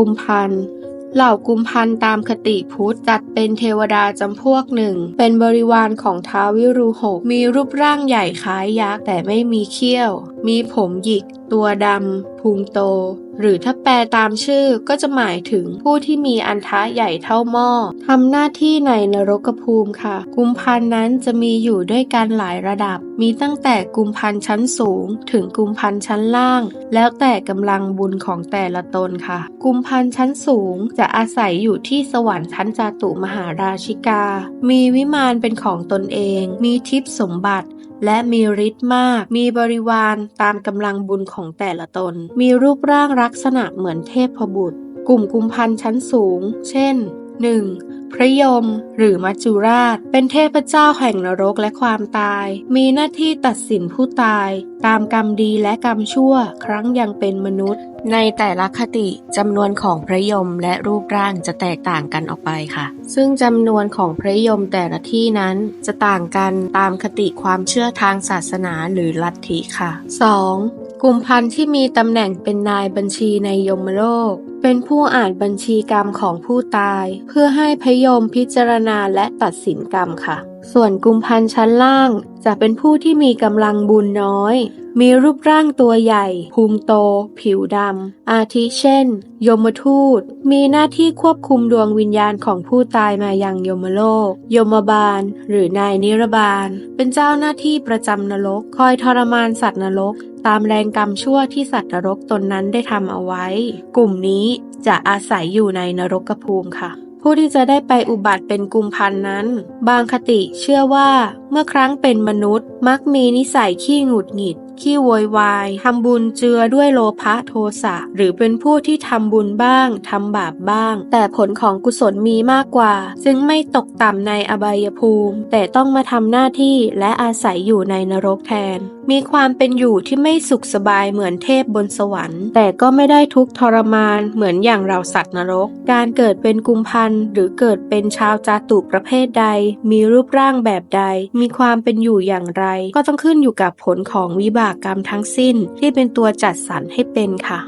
กุมพันธ์เหล่ากุมพันธ์ตามคติพุทธจัดเป็นเทวดาจำพวกหนึ่ง เป็นบริวารของท้าววิรูหกมีรูปร่างใหญ่คล้ายยักษ์แต่ไม่มีเขี้ยวมีผมหยิก ตัวดำพุงโต หรือถ้าแปลตามชื่อก็จะหมายถึงผู้ที่มีอันทะใหญ่เท่าหม้อทำหน้าที่ในนรกภูมิค่ะ กุมพันธ์นั้นจะมีอยู่ด้วยกันหลายระดับ มีตั้งแต่กุมพันธ์ชั้นสูง ถึงกุมพันธ์ชั้นล่าง แล้วแต่กำลังบุญของแต่ละตนค่ะ กุมพันธ์ชั้นสูงจะอาศัยอยู่ที่สวรรค์ชั้นจาตุมหาราชิกา มีวิมานเป็นของตนเอง มีทิพย์สมบัติ และมีฤทธิ์มาก มีบริวารตามกำลังบุญของแต่ละตน มีรูปร่างลักษณะเหมือนเทพบุตร กลุ่มกุมพันธ์ชั้นสูง เช่น 1. พระยม หรือมัจจุราช เป็นเทพเจ้าแห่งนรกและความตาย มีหน้าที่ตัดสินผู้ตาย ตามกรรมดีและกรรมชั่วครั้งยังเป็นมนุษย์ ในแต่ละคติจำนวนของพระยมและรูปร่างจะแตกต่างกันออกไปค่ะ ซึ่งจำนวนของพระยมแต่ละที่นั้นจะต่างกันตามคติความเชื่อทางศาสนาหรือลัทธิค่ะ 2. กลุ่มพันธุ์ที่มีตำแหน่งเป็นนายบัญชีในยมโลก เป็นผู้อ่านบัญชีกรรมของผู้ตาย เพื่อให้พยมพิจารณาและตัดสินกรรมค่ะ ส่วนกุมพันธ์ชั้นล่าง จะเป็นผู้ที่มีกำลังบุญน้อย มีรูปร่างตัวใหญ่พุงโต ผิวดำ อาทิเช่น ยมทูต มีหน้าที่ควบคุมดวงวิญญาณของผู้ตายมายังยมโลก ยมบาล หรือนายนิรบาล เป็นเจ้าหน้าที่ประจำนรก คอยทรมานสัตว์นรก ตามแรงกรรมชั่วที่สัตว์นรกตนนั้นได้ทำเอาไว้ กลุ่มนี้จะอาศัยอยู่ในนรกภูมิค่ะผู้ที่จะได้ไปอุบัติเป็นกุมพันนั้น บางคติเชื่อว่าเมื่อครั้งเป็นมนุษย์ มักมีนิสัยขี้หงุดหงิด ขี้โวยวายทำบุญเจือด้วยโลภะโทสะ หรือเป็นผู้ที่ทำบุญบ้างทำบาปบ้าง แต่ผลของกุศลมีมากกว่าจึงไม่ตกต่ำในอบายภูมิ แต่ต้องมาทำหน้าที่และอาศัยอยู่ในนรกแทน มีความเป็นอยู่ที่ไม่สุขสบายเหมือนเทพบนสวรรค์ แต่ก็ไม่ได้ทุกทรมานเหมือนอย่างเราสัตว์นรก การเกิดเป็นกุมพันหรือเกิดเป็นชาวจาตุประเภทใด มีรูปร่างแบบใด มีความเป็นอยู่อย่างไร ก็ต้องขึ้นอยู่กับผลของวิบากกรรมทั้งสิ้นที่เป็นตัวจัดสรรให้เป็นค่ะ